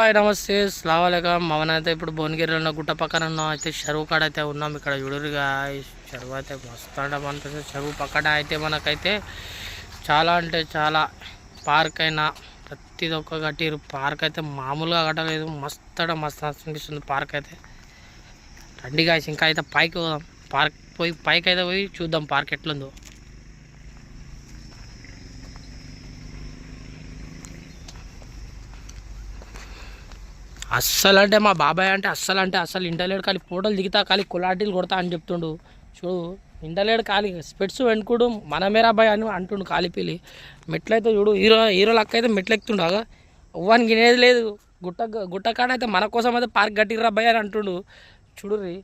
Hi నమస్తే. స్లావాలేకం మమ్మల్ని అయితే ఇప్పుడు భువనగిరిలో ఉన్న గుట్ట పక్కన ఉన్నాం. అయితే చెరువు కాడ అయితే ఉన్నాం. ఇక్కడ చూడరుగా చెరువు అయితే మస్తు అంటే అనిపిస్తుంది. చెరువు పక్కన అయితే మనకైతే చాలా అంటే చాలా పార్క్ అయినా ప్రతిది ఒక్క కట్టిరు పార్క్ అయితే మామూలుగా కట్టలేదు. మస్తు అంటే మస్తు అనిపిస్తుంది పార్క్ అయితే. రండి కాసి ఇంకా అయితే పైకి పోదాం. పార్క్ పోయి పైకి అయితే పోయి చూద్దాం పార్క్ ఎట్లుందో. అస్సలు అంటే మా బాబాయ్ అంటే అస్సలు అంటే అస్సలు ఇంటలేడు ఖాళీ ఫోటోలు దిగుతా ఖాళీ కులాటీలు కొడతా అని చెప్తుండు. చూడు ఇంటలేడు ఖాళీ స్పెట్స్ వెనుకుడు మనమేరా బాయ్ అని అంటుండు ఖాళీ పిల్లి మెట్లయితే చూడు హీరో హీరో లక్క అయితే మెట్లు ఎక్కుతుండు అగా అవ్వానికి గినేది లేదు. గుట్ట గుట్ట కాడ అయితే మన కోసం అయితే పార్క్ గట్టిరా బాయ్ అని అంటుండు. చూడుర్రి.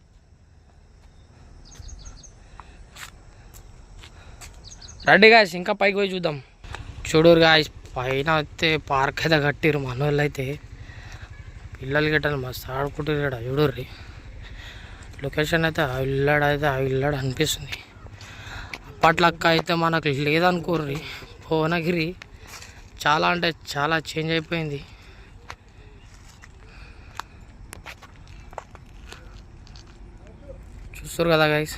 రెడీ గాయస్ ఇంకా పైకి పోయి చూద్దాం. చూడురు గాయస్ పైన అయితే పార్క్ అయితే కట్టిరు మన వాళ్ళు అయితే పిల్లలు గిట్టలు మస్తు ఆడుకుంటారు ఇక్కడ చూడుర్రి. లొకేషన్ అయితే ఆ ఇల్లాడు అయితే ఆ ఇల్లాడు అనిపిస్తుంది. అప్పట్లక్క అయితే మనకు లేదనుకోర్రి భువనగిరి చాలా అంటే చాలా చేంజ్ అయిపోయింది. చూస్తారు కదా గైస్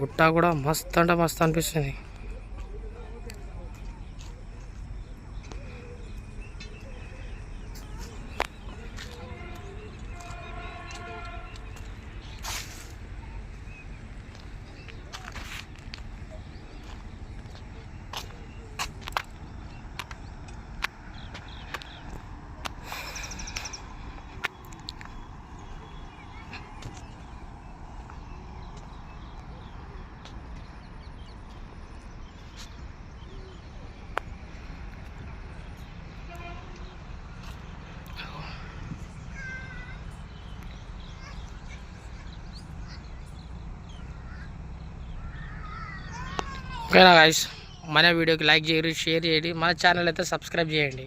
గుట్ట కూడా మస్తు అంటే మస్తు అనిపిస్తుంది. ఓకేనా గాయస్ మన వీడియోకి లైక్ చేయండి షేర్ చేయండి మన ఛానల్ అయితే సబ్స్క్రైబ్ చేయండి.